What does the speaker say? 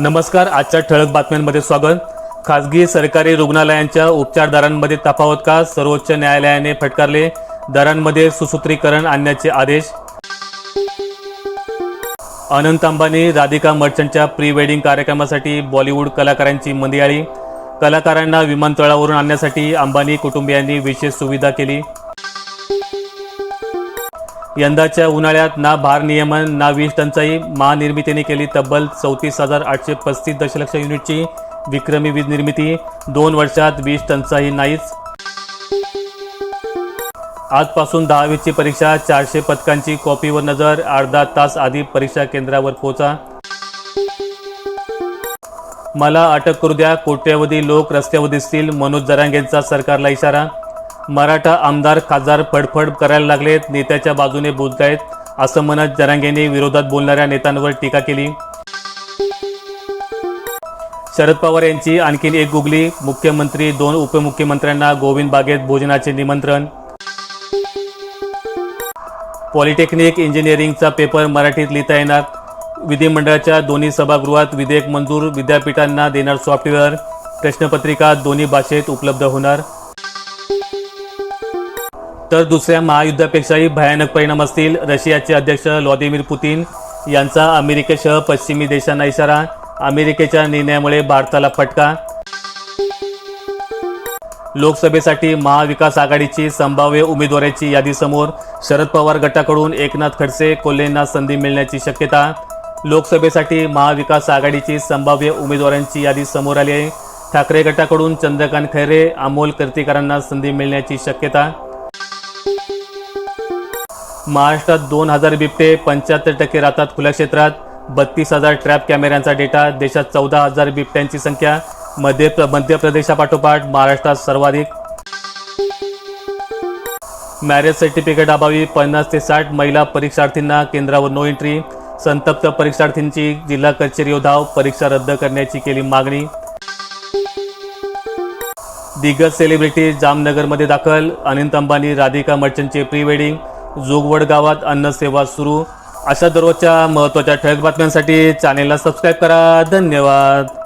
नमस्कार आजच्या ठळक बातम्यांमध्ये स्वागत. खासगी सरकारी रुग्णालयांच्या उपचार दरांमध्ये तफावत का? सर्वोच्च न्यायालयाने फटकारले. दरांमध्ये सुसूत्रीकरण आणण्याचे आदेश. अनंत अंबानी राधिका मर्चंटच्या प्री वेडिंग कार्यक्रमासाठी बॉलिवूड कलाकारांची मंदियाळी कलाकारांना विमानतळावरून आणण्यासाठी अंबानी कुटुंबियांनी विशेष सुविधा केली. यंदाच्या उन्हाळ्यात ना भार नियमन ना वीज टंचाई. महानिर्मितीने केली तब्बल चौतीस हजार आठशे पस्तीस दशलक्ष युनिटची विक्रमी वीज निर्मिती. दोन वर्षात वीज टंचाई नाहीच. आजपासून दहावीची परीक्षा चारशे पथकांची कॉपीवर नजर. अर्धा तास आधी परीक्षा केंद्रावर पोहोचा. मला अटक करू द्या कोट्यवधी लोक रस्त्यावर दिसतील. मनोज जरांगेंचा सरकारला इशारा मराठा आमदार खासदार फडफड करायला लागलेत. नेत्याच्या बाजूने बोलतायत. असं म्हणत जरांगेंनी विरोधात बोलणाऱ्या नेत्यांवर टीका केली. शरद पवार यांची आणखीन एक गुगली. मुख्यमंत्री दोन उपमुख्यमंत्र्यांना गोविंद बागेत भोजनाचे निमंत्रण. पॉलिटेक्निक इंजिनिअरिंगचा पेपर मराठीत लिहिता येणार. विधिमंडळाच्या दोन्ही सभागृहात विधेयक मंजूर. विद्यापीठांना देणार सॉफ्टवेअर. प्रश्नपत्रिका दोन्ही भाषेत उपलब्ध होणार. तर दुसऱ्या महायुद्धापेक्षाही भयानक परिणाम असतील. रशियाचे अध्यक्ष व्लादिमीर पुतीन यांचा अमेरिकेसह पश्चिमी देशांना इशारा. अमेरिकेच्या निर्णयामुळे भारताला फटका. लोकसभेसाठी महाविकास आघाडीची संभाव्य उमेदवारांची यादी समोर शरद पवार गटाकडून एकनाथ खडसे कोल्हेंना संधी मिळण्याची शक्यता. लोकसभेसाठी महाविकास आघाडीची संभाव्य उमेदवारांची यादी समोर आली आहे. ठाकरे गटाकडून चंद्रकांत खैरे अमोल कर्तिकारांना संधी मिळण्याची शक्यता. महाराष्ट्रात दोन हजार बिबटे पंच्याहत्तर टक्के राहतात खुल्या क्षेत्रात. बत्तीस हजार ट्रॅप कॅमेऱ्यांचा डेटा देशात चौदा हजार बिबट्यांची संख्या मध्य मध्य प्रदेशापाठोपाठ महाराष्ट्रात सर्वाधिक. मॅरेज सर्टिफिकेट अभावी पन्नास ते साठ महिला परीक्षार्थींना केंद्रावर नो एंट्री संतप्त परीक्षार्थींची जिल्हा कचेरी धाव परीक्षा रद्द करण्याची केली मागणी. दिग्गज सेलिब्रिटी जामनगरमध्ये दाखल अनिंत अंबानी राधिका मर्चंटचे प्री वेडिंग जोगवड गावात अन्नसेवा सुरू. अशा दररोजच्या महत्त्वाच्या ठळक बातम्यांसाठी चॅनेलला सबस्क्राईब करा. धन्यवाद.